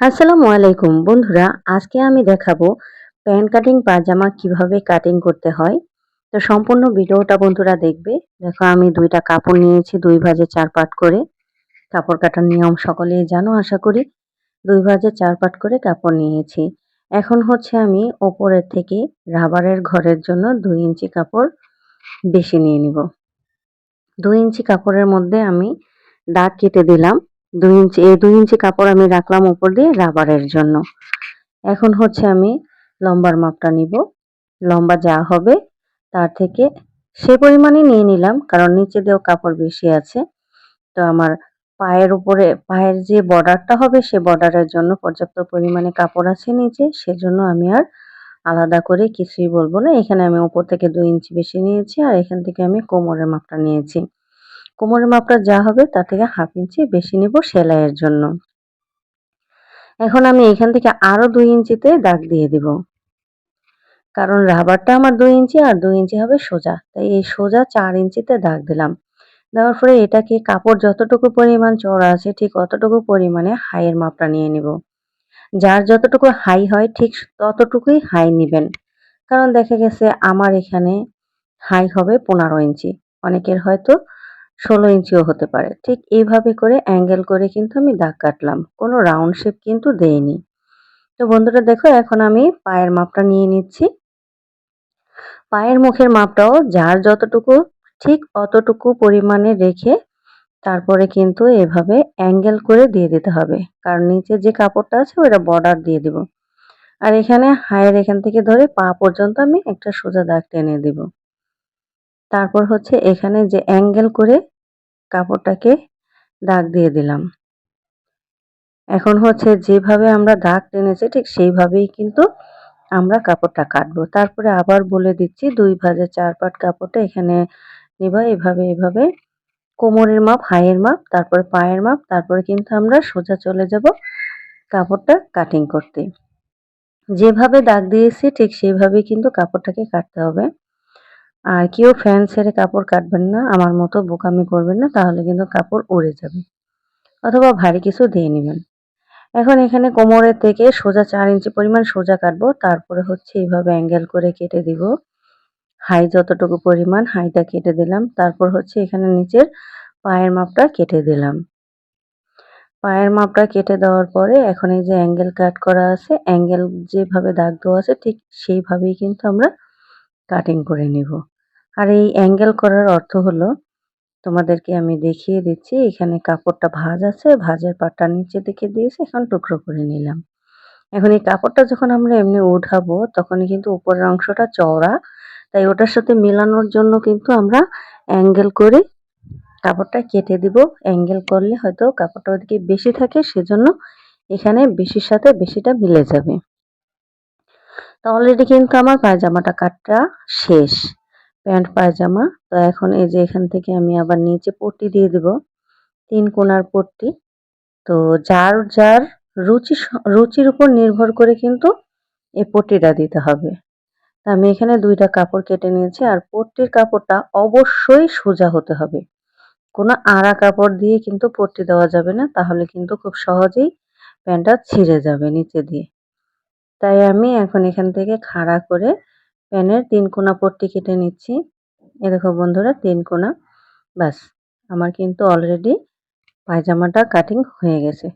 আসসালামু আলাইকুম, বন্ধুরা। আজকে আমি দেখাবো প্যান্ট কাটিং পাজামা কীভাবে কাটিং করতে হয়। তো সম্পূর্ণ ভিডিওটা বন্ধুরা দেখবে। দেখো, আমি দুইটা কাপড় নিয়েছি, দুই ভাজে চার পাট করে। কাপড় কাটার নিয়ম সকলেই জানো, আশা করি। দুই ভাজে চার পাট করে কাপড় নিয়েছি। এখন হচ্ছে আমি ওপরের থেকে রাবারের ঘরের জন্য দুই ইঞ্চি কাপড় বেশি নিয়ে নিব। দুই ইঞ্চি কাপড়ের মধ্যে আমি দাগ কেটে দিলাম। দুই ইঞ্চি, এই দুই ইঞ্চি কাপড় আমি রাখলাম উপর দিয়ে রাবারের জন্য। এখন হচ্ছে আমি লম্বার মাপটা নিব। লম্বা যা হবে তার থেকে সে পরিমাণে নিয়ে নিলাম, কারণ নিচে দিয়েও কাপড় বেশি আছে। তো আমার পায়ের উপরে, পায়ের যে বর্ডারটা হবে সে বর্ডারের জন্য পর্যাপ্ত পরিমাণে কাপড় আছে নিচে, সেজন্য আমি আর আলাদা করে কিছুই বলব না। এখানে আমি উপর থেকে দুই ইঞ্চি বেশি নিয়েছি, আর এখান থেকে আমি কোমরের মাপটা নিয়েছি। কোমরের মাপটা যা হবে তার থেকে হাফ ইঞ্চি বেশি নেব সেলাইয়ের জন্য। এখন আমি এখান থেকে আরও দুই ইঞ্চিতে দাগ দিয়ে দিব। কারণ রাবারটা আমার দুই ইঞ্চি আর দুই ইঞ্চি হবে সোজা, তাই এই সোজা চার ইঞ্চিতে দাগ দিলাম। দেওয়ার পরে এটাকে কাপড় যতটুকু পরিমাণ চড়া আছে ঠিক অতটুকু পরিমাণে হাইয়ের মাপটা নিয়ে নিব। যার যতটুকু হাই হয় ঠিক ততটুকুই হাই নেবেন। কারণ দেখা গেছে আমার এখানে হাই হবে পনেরো ইঞ্চি, অনেকের হয়তো ষোলো ইঞ্চিও হতে পারে। ঠিক এইভাবে করে অ্যাঙ্গেল করে কিন্তু আমি দাগ কাটলাম। কোনো রাউন্ড শেপ কিন্তু দেইনি। তো বন্ধুরা দেখো, এখন আমি পায়ের মাপটা নিয়ে নিচ্ছি। পায়ের মুখের মাপটাও যার যতটুকু, ঠিক অতটুকু পরিমাণে রেখে তারপরে কিন্তু এভাবে অ্যাঙ্গেল করে দিয়ে দিতে হবে। কারণ নিচে যে কাপড়টা আছে ওটা বর্ডার দিয়ে দিব। আর এখানে হায়ের এখান থেকে ধরে পা পর্যন্ত আমি একটা সোজা দাগ টেনে দিব। তারপর হচ্ছে এখানে যে অ্যাঙ্গেল করে কাপড়টাকে দাগ দিয়ে দিলাম। এখন হচ্ছে যেভাবে আমরা দাগ টেনেছি ঠিক সেইভাবেই কিন্তু আমরা কাপড়টা কাটবো। তারপরে আবার বলে দিচ্ছি দুই ভাজে চার পাট কাপড়টা এখানে নিবা, এভাবে এভাবে। কোমরের মাপ হাইয়ের মাপ, তারপরে পায়ের মাপ, তারপরে কিন্তু আমরা সোজা চলে যাব কাপড়টা কাটিং করতে। যেভাবে দাগ দিয়েছি ঠিক সেইভাবেই কিন্তু কাপড়টাকে কাটতে হবে। আর কেউ ফ্যান ছেড়ে কাপড় কাটবেন না, আমার মতো বোকামি করবেন না, তাহলে কিন্তু কাপড় উড়ে যাবে। অথবা ভারী কিছু দিয়ে নেবেন। এখন এখানে কোমরের থেকে সোজা চার ইঞ্চি পরিমাণ সোজা কাটবো, তারপরে হচ্ছে এইভাবে অ্যাঙ্গেল করে কেটে দিব। হাই যতটুকু পরিমাণ হাইটা কেটে দিলাম, তারপর হচ্ছে এখানে নিচের পায়ের মাপটা কেটে দিলাম। পায়ের মাপটা কেটে দেওয়ার পরে এখন এই যে অ্যাঙ্গেল কাট করা আছে অ্যাঙ্গেল যেভাবে দাগ দেওয়া আছে, ঠিক সেইভাবেই কিন্তু আমরা কাটিং করে নিব। আর এই অ্যাঙ্গেল করার অর্থ হলো, তোমাদেরকে আমি দেখিয়ে দিচ্ছি, এখানে কাপড়টা ভাজ আছে, ভাজের পাটটা নিচে দিকে দিয়েছি, এখন টুকরো করে নিলাম। এখন এই কাপড়টা যখন আমরা এমনি উঠাবো, তখনই কিন্তু উপরের অংশটা চওড়া, তাই ওটার সাথে মেলানোর জন্য কিন্তু আমরা অ্যাঙ্গেল করে কাপড়টা কেটে দিব। অ্যাঙ্গেল করলে হয়তো কাপড়টা ওদিকে বেশি থাকে, সেজন্য এখানে বেশির সাথে বেশিটা মিলে যাবে। তো অলরেডি কিন্তু আমার পায়জামাটা কাটটা শেষ। প্যান্ট, পায়জামা। তো এখন এই যে এখান থেকে আমি আবার নিচে পট্টি দিয়ে দেব। তিন কোনার পট্টি। তো যার যার রুচি রুচির উপর নির্ভর করে কিন্তু এই পট্টিটা দিতে হবে। তা আমি এখানে দুইটা কাপড় কেটে নিয়েছি আর পট্টির কাপড়টা অবশ্যই সোজা হতে হবে। কোনো আড়া কাপড় দিয়ে কিন্তু পট্টি দেওয়া যাবে না, তাহলে কিন্তু খুব সহজেই প্যান্টটা ছিঁড়ে যাবে নিচে দিয়ে। তাই আমি এখন এখান থেকে খাড়া করে প্যানের তিন কোনা পট্টি কেটে নিচ্ছি। এ দেখো বন্ধুরা, তিন কোনা। ব্যাস, আমার কিন্তু অলরেডি পায়জামাটা কাটিং হয়ে গেছে।